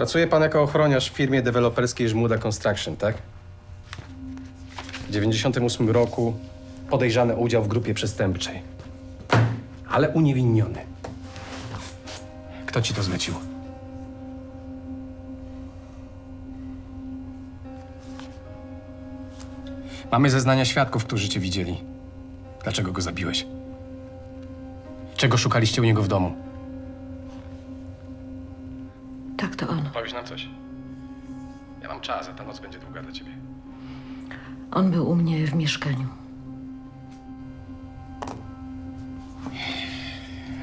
Pracuje pan jako ochroniarz w firmie deweloperskiej Żmuda Construction, tak? W 98 roku podejrzany o udział w grupie przestępczej. Ale uniewinniony. Kto ci to zlecił? Mamy zeznania świadków, którzy cię widzieli. Dlaczego go zabiłeś? Czego szukaliście u niego w domu? Tak, to on. Powiesz nam coś. Ja mam czas, a ta noc będzie długa dla ciebie. On był u mnie w mieszkaniu.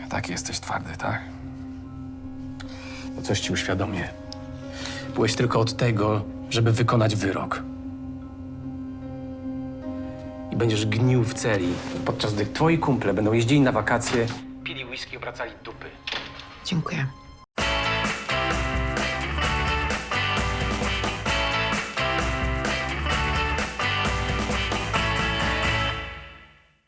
Tak, jesteś twardy, tak? To coś ci uświadomię. Byłeś tylko od tego, żeby wykonać wyrok. I będziesz gnił w celi, podczas gdy twoi kumple będą jeździli na wakacje, pili whisky, obracali dupy. Dziękuję.